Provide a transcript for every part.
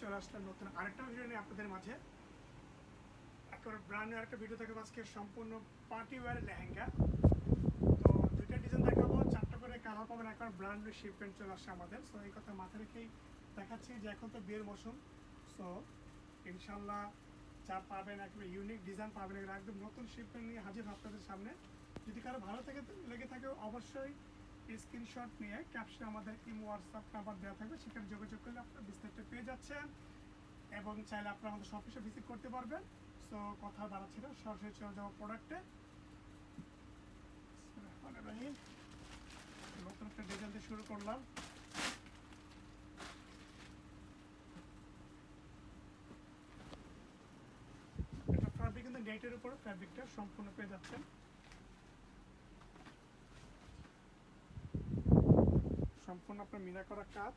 চলে নতুন আরেকটা নিয়ে আপনাদের মাঝে। আরেকটা ভিডিও আজকে, সম্পূর্ণ পার্টি লেহেঙ্গা। তো ডিজাইন করে পাবেন শিপমেন্ট চলে আমাদের। সো এই কথা রেখেই দেখাচ্ছি যে এখন তো বিয়ের মৌসুম। সো ইনশাল্লাহ যা পাবেন, একেবারে ইউনিক ডিজাইন পাবেন একদম নতুন শিপমেন্ট নিয়ে হাজির আপনাদের সামনে। যদি কারও ভালো থেকে লেগে থাকে, অবশ্যই স্ক্রিনশট নিয়ে ক্যাপশনে আমাদের ইমো হোয়াটসঅ্যাপ নাম্বার দেওয়া থাকবে, সেখানে যোগাযোগ করলে আপনারা বিস্তারিত পেয়ে যাচ্ছেন এবং চাইলে আপনারা আমাদের অফিসে ভিজিট করতে পারবেন। সো কথা বাড়াচ্ছি না, সরাসরি চলে যাওয়া প্রোডাক্টে নতুন একটা ডিজাইন দিয়ে শুরু করলাম। এটা ফ্যাব্রিক কিন্তু নেটের উপরে ফ্যাব্রিকটা সম্পূর্ণ পেয়ে যাচ্ছেন। সম্পূর্ণ আপনার মিনা করা কাজ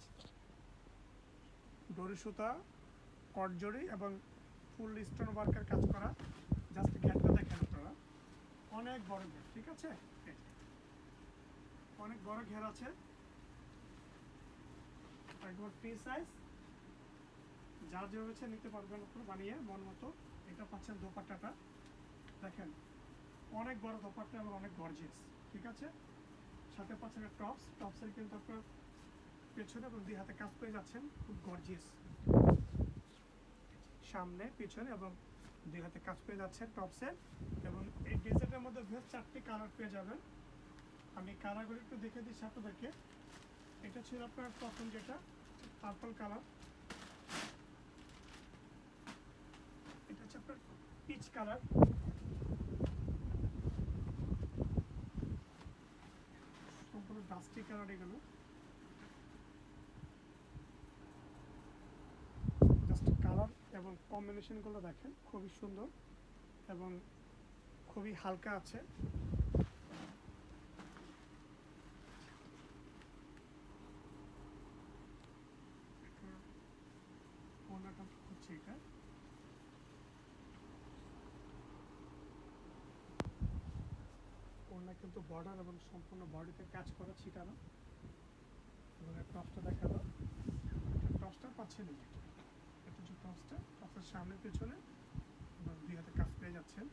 ডরি সুতা কটজরি এবং ফুল স্টোন ওয়ার্কের কাজ করা। জাস্ট ঘ্যাটটা দেখেন আপনারা। অনেক বড় ঘের ঠিক আছে? অনেক বড় ঘের আছে। একবার ফ্রি সাইজ যা যেভাবে ইচ্ছে নিতে পারবেন আপনারা বানিয়ে, মন মতো। এটা পাচ্ছেন দোপাট্টাটা। দেখেন, অনেক বড় দোপাট্টা এবং অনেক গর্জিয়াস ঠিক আছে? সাথে পাচ্ছেন টপস টপসের কিন্তু আপনার পেছনে এবং দুই হাতে কাজ পেয়ে যাচ্ছেন। খুব গর্জিয়াস সামনে, পিছনে এবং দুই হাতে কাজ পেয়ে যাচ্ছেন টপসের এবং এই ডিজাইনের মধ্যে বেশ চারটি কালার পেয়ে যাবেন। আমি কালারগুলো একটু দেখে দিচ্ছি আপনাদেরকে। এটা ছিল আপনার প্রথম যেটা পার্পল কালার এটা হচ্ছে আপনার পিচ কালার সম্পূর্ণ ডাস্টি কালার এগুলো জাস্ট কালার এবং কম্বিনেশনগুলো দেখেন, খুবই সুন্দর এবং খুবই হালকা আছে। ওনাটা হচ্ছে এটা? ওনা কিন্তু বর্ডার এবং সম্পূর্ণ বডিতে কাজ করা ছিটানো। এবং এর টপসটা দেখাবো টপসটা পাচ্ছেন হচ্ছে টপসটা টপসের সামনে পেছনে দুই হাতে কাজ পেয়ে যাচ্ছেন।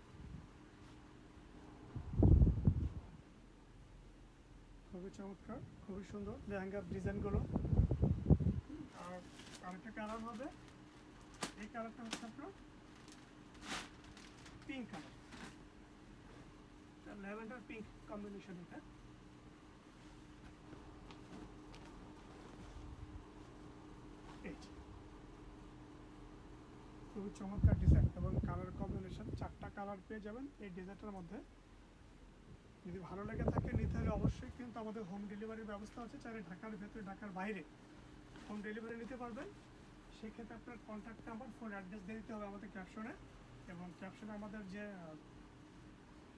খুবই চমৎকার, খুবই সুন্দর লেহেঙ্গার ডিজাইনগুলো। আর আরেকটা কালার হবে, এই কালারটা হচ্ছে আপনার pink colour lavender pink combination এটা। যে। খুবই চমৎকার ডিজাইন এবং কালার কম্বিনেশন চারটা কালার পেয়ে যাবেন এই ডিজাইনটার মধ্যে। যদি ভালো লেগে থাকে নিতে হলে অবশ্যই কিন্তু আমাদের হোম ডেলিভারির ব্যবস্থা আছে, চাইলে ঢাকার ভেতরে, ঢাকার বাইরে হোম ডেলিভারি নিতে পারবেন। সেক্ষেত্রে আপনার কন্ট্যাক্ট নাম্বার ফোন অ্যাড্রেস দিয়ে দিতে হবে আমাদের ক্যাপশনে এবং ক্যাপশনে আমাদের যে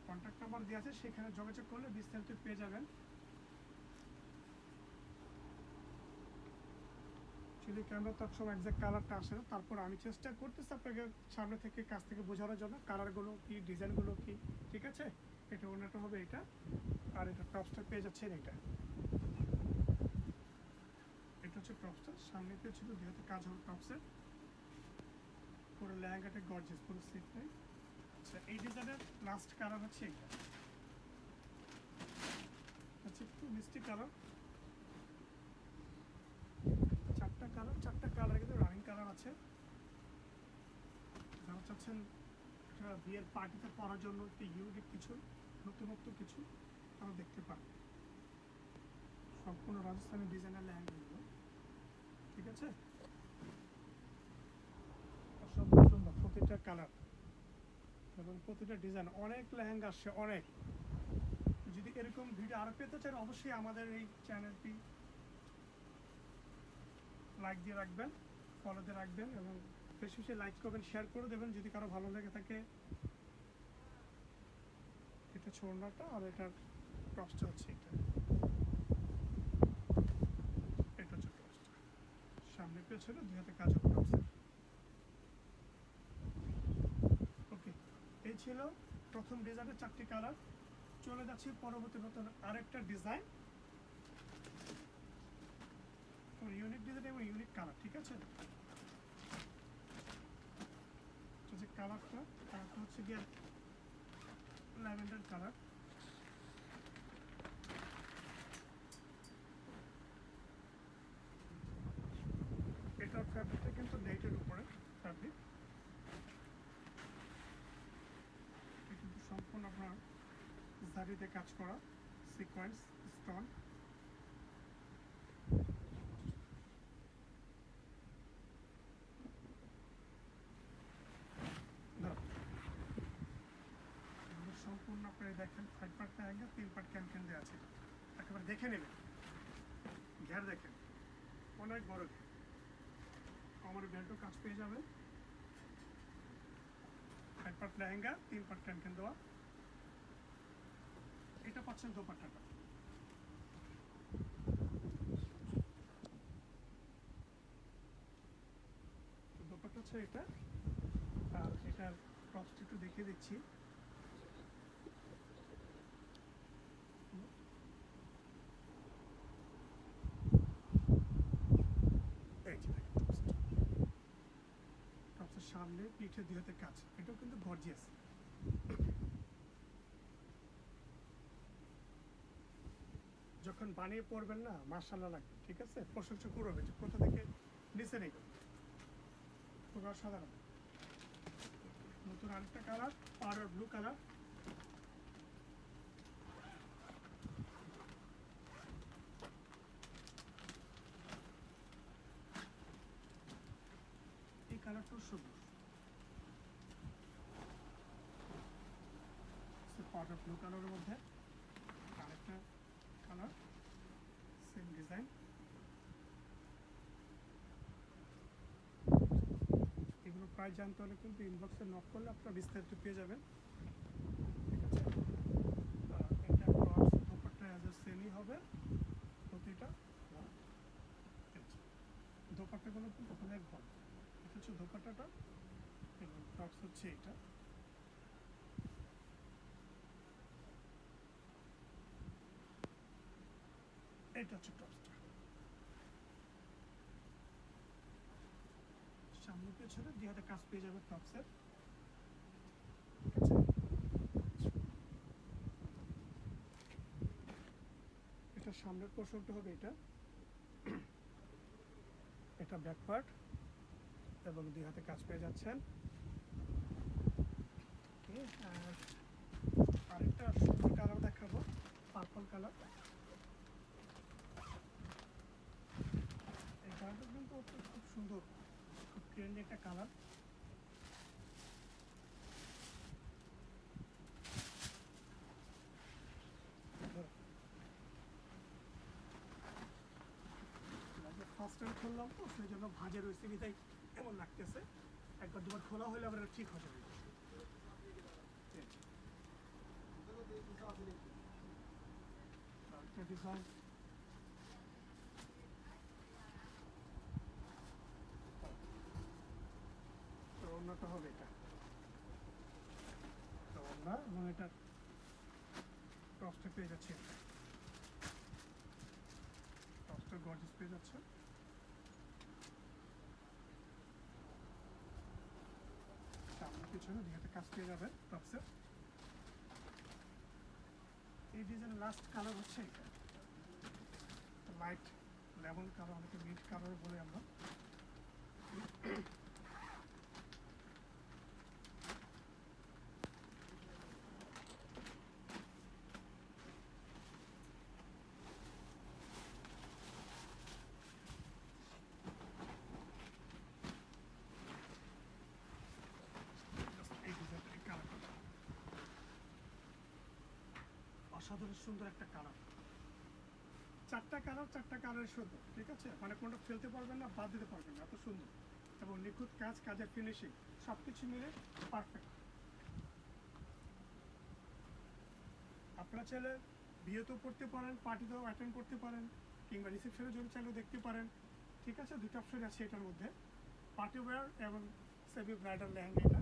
কন্ট্যাক্ট নাম্বার দেওয়া আছে, সেখানে যোগাযোগ করলে বিস্তারিত পেয়ে যাবেন। যদি ক্যামেরা তার সময় একজ্যাক্ট কালারটা আসে না। তারপর আমি চেষ্টা করতেছি আপনাকে সামনে থেকে, কাছ থেকে বোঝানোর জন্য কালারগুলো কি ডিজাইনগুলো কি, ঠিক আছে? এটা ওনাটা হবে এটা, আর এটা টপসটা পেয়ে যাচ্ছেন এটা। এটা হচ্ছে টপসটা সামনে পেয়ে ছিল যেহেতু কাজ হবে টপসের পুরো লেহেঙ্গাটা গর্জেস পুরো সিট নেই আচ্ছা এই ডিজাইনের লাস্ট কালার হচ্ছে এটা। আচ্ছা একটু মিষ্টি কালার চারটা কালার, চারটা কালার কিন্তু রানিং কালার আছে। যারা চাচ্ছেন একটা বিয়ের পার্টিতে পরার জন্য একটু ইউনিক কিছু, নতুনত্ব কিছু, তারা দেখতে পারেন। সম্পূর্ণ রাজস্থানি ডিজাইনের লেহেঙ্গাগুলো ঠিক আছে? অসম্ভব সুন্দর প্রতিটা কালার এবং প্রতিটা ডিজাইন অনেক লেহেঙ্গা আসছে, অনেক। যদি এরকম ভিডিও আরও পেতে চান, অবশ্যই আমাদের এই চ্যানেলটি লাইক দিয়ে রাখবেন ফলো দিয়ে রাখবেন এবং বেশি বেশি লাইক করবেন শেয়ার করে দেবেন, যদি কারও ভালো লেগে থাকে। এটা ছোড়নাটা আর এটার টপসটা হচ্ছে এটা। এটা হচ্ছে টপসটা সামনে পেছনে দুই হাতে কাজ টপসের ওকে এই ছিল প্রথম ডিজাইনের চারটি কালার চলে যাচ্ছি পরবর্তী নতুন আরেকটা ডিজাইন ইউনিক আছে? যে কালারটা কালারটা হচ্ছে গিয়ে ল্যাভেন্ডার কালার এটার ফ্যাব্রিকটা কিন্তু নেটের উপরে ফ্যাব্রিক কিন্তু সম্পূর্ণ আপনার জারিতে কাজ করা সিকোয়েন্স স্টোন সম্পূর্ণ আপনারা দেখেন ফাইভ পার্ট লেহেঙ্গা তিন পার্ট ক্যান ক্যান দেওয়া আছে। একেবারে দেখে নেবেন ঘের দেখেন অনেক বড় ঘের। আমার বেল্টও কাজ পেয়ে যাবেন এক পার্ট লেহেঙ্গা, তিন পার্ট ক্যানকেন দেওয়া। এটা পাচ্ছেন দোপাট্টাটা দোপাট্টা হচ্ছে এটা। আর এটার টপসটা একটু দেখিয়ে দিচ্ছি এই যে দেখেন টপসটা টপসের সামনে পিঠে দুই কাজ। এটাও কিন্তু গর্জিয়াস। যখন বানিয়ে পড়বেন না মার্শাল্লাহ লাগবে, ঠিক আছে? প্রশংসা করবে যে কোথা থেকে নিচে নেই। খুব অসাধারণ। নতুন আরেকটা কালার পাউডার ব্লু কালার। এই কালারটাও সবুজ। পাউডার ব্লু কালারের মধ্যে। আরেকটা কালার সেম ডিজাইন এগুলো প্রাইস জানতে হলে কিন্তু ইনবক্সে নক করলে আপনারা বিস্তারিত পেয়ে যাবেন। ঠিক আছে? এটা ক্রস দোপাট্টা অ্যাজ এ সেমই হবে প্রতিটা। দোপাট্টাগুলো কিন্তু অনেক ভালো এটা হচ্ছে দোপাট্টাটা এবং টপস হচ্ছে এটা। এটা হচ্ছে টপসটা সামনে পেছনে দুই হাতে কাজ পেয়ে যাবে টপসের এটা সামনের পোর্শনটা হবে এটা। এটা ব্যাক পার্ট এবং দুই হাতে কাজ পেয়ে যাচ্ছেন। আর আরেকটা সুন্দর কালার দেখাবো পার্পল কালার এই কালারটা কিন্তু খুব খুব সুন্দর, খুব ট্রেন্ডি একটা কালার ফার্স্ট টাইম খুললাম তো, সেই জন্য ভাজে রয়েছে এমন লাগতেছে? একবার দুবার খোলা হলে আবার ঠিক ডিজাইন তো অন্যটা হবে এটা তো অন্য এবং এটা টসটা পেয়ে যাচ্ছে এটা টসটা গর্জিস পেয়ে যাচ্ছে। সামনে পিছনে দিকে কাজ পেয়ে যাবে টপসের এই ডিজাইন লাস্ট কালার হচ্ছে এটা। লাইট লেমন কালার অনেকে মিড কালার বলে আমরা এই ডিজাইনটা এই কালারটা অসাধারণ সুন্দর একটা কালার। চারটা কালার, চারটা কালারের সুন্দর ঠিক আছে? মানে কোনটা ফেলতে পারবেন না, বাদ দিতে পারবেন না, এত সুন্দর। এবং নিখুঁত কাজ, কাজের ফিনিশিং সব কিছু মিলে পারফেক্ট আপনারা চাইলে বিয়েতেও পড়তে পারেন পার্টিতেও অ্যাটেন্ড করতে পারেন, কিংবা রিসেপশনের জন্য চাইলেও দেখতে পারেন। ঠিক আছে? দুটো অপশন আছে এটার মধ্যে। পার্টি ওয়্যার এবং সেমি ব্রাইডাল লেহেঙ্গা এটা।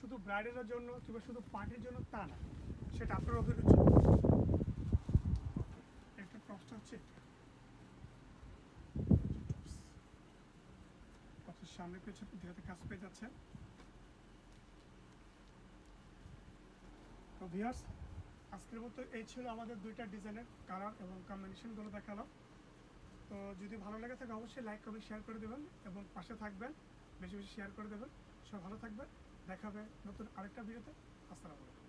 শুধু ব্রাইডালের জন্য কিংবা শুধু পার্টির জন্য তা না। সেটা আপনার অভিরুচি। একটা প্রশ্ন হচ্ছে সামনে পেছনে দুটাতে কাজ পেয়ে যাচ্ছেন তো ভিউয়ার্স আজকের মতো এই ছিল আমাদের দুইটা ডিজাইনের কালার এবং কম্বিনেশনগুলো দেখালাম। তো যদি ভালো লাগে থাকে, অবশ্যই লাইক কমেন্ট শেয়ার করে দেবেন এবং পাশে থাকবেন, বেশি বেশি শেয়ার করে দেবেন। সব ভালো থাকবেন দেখা হবে নতুন আরেকটা ভিডিওতে আসসালামু আলাইকুম।